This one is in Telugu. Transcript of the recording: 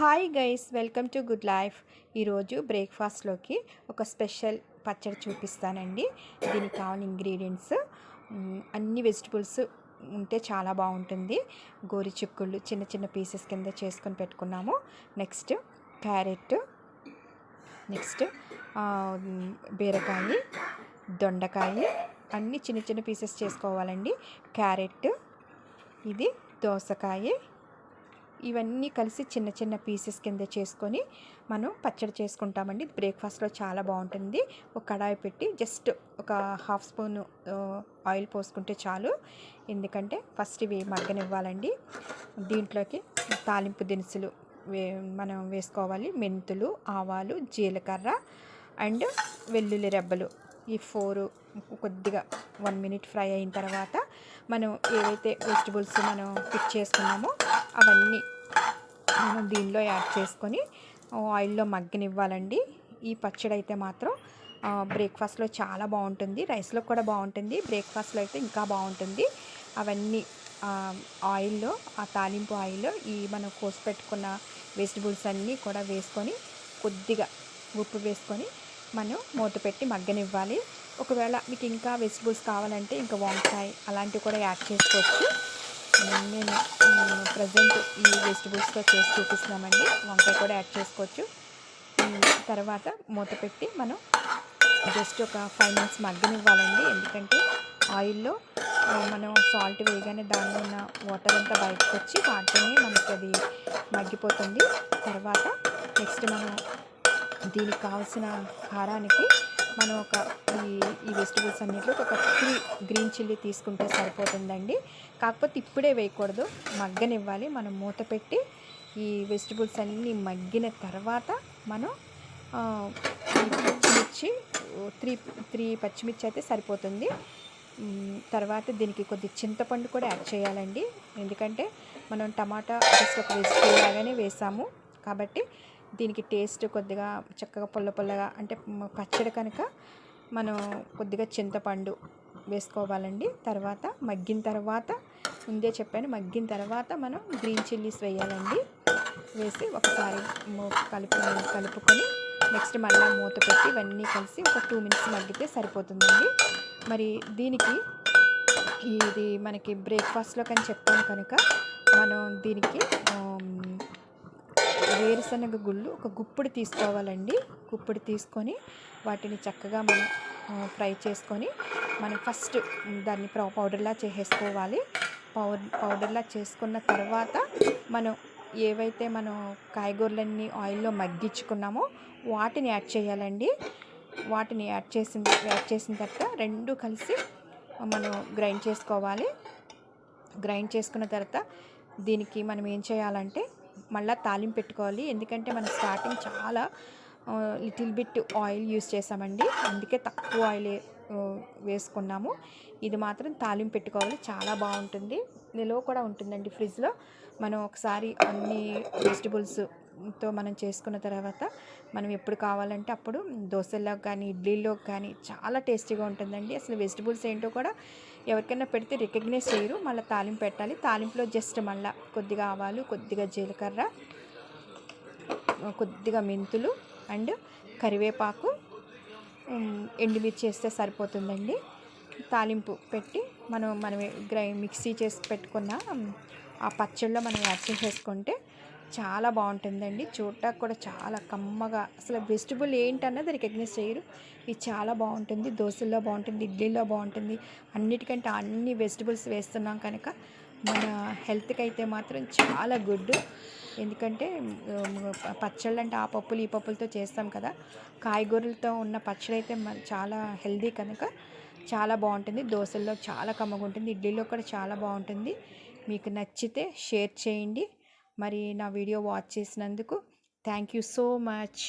Hi guys welcome to good life. ఈరోజు బ్రేక్ఫాస్ట్లోకి ఒక స్పెషల్ పచ్చడి చూపిస్తానండి. దీనికి కావాలి ఇంగ్రీడియంట్స్ అన్ని వెజిటబుల్స్ ఉంటే చాలా బాగుంటుంది. గోరి చిక్కుళ్ళు చిన్న చిన్న పీసెస్ కింద చేసుకొని పెట్టుకున్నాము. నెక్స్ట్ క్యారెట్ నెక్స్ట్ బీరకాయ దొండకాయ అన్ని చిన్న చిన్న పీసెస్ చేసుకోవాలండి. క్యారెట్ ఇది దోసకాయ ఇవన్నీ కలిసి చిన్న చిన్న పీసెస్ కింద చేసుకొని మనం పచ్చడి చేసుకుంటామండి. బ్రేక్ఫాస్ట్లో చాలా బాగుంటుంది. ఒక కడాయి పెట్టి జస్ట్ ఒక హాఫ్ స్పూన్ ఆయిల్ పోసుకుంటే చాలు. ఎందుకంటే ఫస్ట్ ఇవి మగ్గనివ్వాలండి. దీంట్లోకి తాలింపు దినుసులు వే మనం వేసుకోవాలి. మెంతులు ఆవాలు జీలకర్ర అండ్ వెల్లుల్లి రెబ్బలు. ఈ ఫోర్ కొద్దిగా వన్ మినిట్ ఫ్రై అయిన తర్వాత మనం ఏవైతే వెజిటబుల్స్ మనం పిక్ చేసుకున్నామో అవన్నీ మనం దీనిలో యాడ్ చేసుకొని ఆయిల్లో మగ్గనివ్వాలండి. ఈ పచ్చడి అయితే మాత్రం బ్రేక్ఫాస్ట్లో చాలా బాగుంటుంది. రైస్లో కూడా బాగుంటుంది. బ్రేక్ఫాస్ట్లో అయితే ఇంకా బాగుంటుంది. అవన్నీ ఆయిల్లో ఆ తాలింపు ఆయిల్లో ఈ మనం కోసి పెట్టుకున్న వెజిటబుల్స్ అన్నీ కూడా వేసుకొని కొద్దిగా ఉప్పు వేసుకొని మనం మూత పెట్టి మగ్గనివ్వాలి. ఒకవేళ మీకు ఇంకా వెజిటబుల్స్ కావాలంటే ఇంకా వంకాయ అలాంటివి కూడా యాడ్ చేసుకోవచ్చు. నేను ప్రజెంట్ ఈ వెజిటబుల్స్తో చేసి చూపిస్తున్నామండి. వంకాయ కూడా యాడ్ చేసుకోవచ్చు. తర్వాత మూత పెట్టి మనం జస్ట్ ఒక ఫైవ్ మినిట్స్ మగ్గనివ్వాలండి. ఎందుకంటే ఆయిల్లో మనం సాల్ట్ వేయగానే దానిలో ఉన్న వాటర్ అంతా బయటకు వచ్చి వాటిని మనకి అది మగ్గిపోతుంది. తర్వాత నెక్స్ట్ మనం దీనికి కావాల్సిన కారానికి మనం ఒక ఈ వెజిటబుల్స్ అన్నింటిలో ఒక త్రీ గ్రీన్ చిల్లీ తీసుకుంటే సరిపోతుందండి. కాకపోతే ఇప్పుడే వేయకూడదు. మగ్గనివ్వాలి. మనం మూత పెట్టి ఈ వెజిటబుల్స్ అన్నీ మగ్గిన తర్వాత మనం పచ్చిమిర్చి త్రీ త్రీ పచ్చిమిర్చి అయితే సరిపోతుంది. తర్వాత దీనికి కొద్ది చింతపండు కూడా యాడ్ చేయాలండి. ఎందుకంటే మనం టమాటా జస్ట్ ఒక వెజిటబుల్ లాగానే వేసాము. కాబట్టి దీనికి టేస్ట్ కొద్దిగా చక్కగా పుల్ల పుల్లగా అంటే పచ్చడి కనుక మనం కొద్దిగా చింతపండు వేసుకోవాలండి. తర్వాత మగ్గిన తర్వాత ముందే చెప్పాను మగ్గిన తర్వాత మనం గ్రీన్ చిల్లీస్ వేయాలండి. వేసి ఒకసారి కలుపు కలుపుకొని నెక్స్ట్ మళ్ళీ మూత పెట్టి ఇవన్నీ కలిసి ఒక టూ మినిట్స్ మగ్గితే సరిపోతుందండి. మరి దీనికి ఇది మనకి బ్రేక్ఫాస్ట్లో కానీ చెప్పాను కనుక మనం దీనికి వేరుశనగ గుళ్ళు ఒక గుప్పుడు తీసుకోవాలండి. గుప్పిడి తీసుకొని వాటిని చక్కగా మనం ఫ్రై చేసుకొని మనం ఫస్ట్ దాన్ని పౌడర్లా చేసేసుకోవాలి. పౌడర్ పౌడర్లా చేసుకున్న తర్వాత మనం ఏవైతే మనం కాయగూరలన్నీ ఆయిల్లో మగ్గించుకున్నామో వాటిని యాడ్ చేయాలండి. వాటిని యాడ్ చేసిన యాడ్ చేసిన తర్వాత రెండు కలిసి మనం గ్రైండ్ చేసుకోవాలి. గ్రైండ్ చేసుకున్న తర్వాత దీనికి మనం ఏం చేయాలంటే మళ్ళీ తాలింపు పెట్టుకోవాలి. ఎందుకంటే మనం స్టార్టింగ్ చాలా లిటిల్ బిట్ ఆయిల్ యూస్ చేసామండి. అందుకే తక్కువ ఆయిల్ వేసుకున్నాము. ఇది మాత్రం తాలింపు పెట్టుకోవాలి. చాలా బాగుంటుంది. నిల్వ కూడా ఉంటుందండి ఫ్రిడ్జ్లో మనం ఒకసారి అన్ని తో మనం చేసుకున్న తర్వాత మనం ఎప్పుడు కావాలంటే అప్పుడు దోశల్లో కానీ ఇడ్లీలో కానీ చాలా టేస్టీగా ఉంటుందండి. అసలు వెజిటబుల్స్ ఏంటో కూడా ఎవరికైనా పెడితే రికగ్నైజ్ చేయరు. మళ్ళీ తాలింపు పెట్టాలి. తాలింపులో జస్ట్ మళ్ళీ కొద్దిగా ఆవాలు కొద్దిగా జీలకర్ర కొద్దిగా మెంతులు అండ్ కరివేపాకు ఎండుమిర్చి వేస్తే సరిపోతుందండి. తాలింపు పెట్టి మనం మనం గ్రై మిక్సీ చేసి పెట్టుకున్న ఆ పచ్చళ్ళలో మనం యాడ్ చేసేసుకుంటే చాలా బాగుంటుందండి. చూడటానికి కూడా చాలా కమ్మగా అసలు వెజిటబుల్ ఏంటన్నది రికగ్నైజ్ చేయరు. ఇది చాలా బాగుంటుంది. దోశల్లో బాగుంటుంది ఇడ్లీలో బాగుంటుంది. అన్నిటికంటే అన్ని వెజిటబుల్స్ వేస్తున్నాం కనుక మన హెల్త్కి అయితే మాత్రం చాలా గుడ్. ఎందుకంటే పచ్చళ్ళు అంటే ఆ పప్పులు ఈ పప్పులతో చేస్తాం కదా. కాయగూరలతో ఉన్న పచ్చడి అయితే చాలా హెల్దీ కనుక చాలా బాగుంటుంది. దోశల్లో చాలా కమ్మగా ఉంటుంది ఇడ్లీలో కూడా చాలా బాగుంటుంది. మీకు నచ్చితే షేర్ చేయండి. మరి నా వీడియో వాచ్ చేసినందుకు థ్యాంక్ యూ సో మచ్.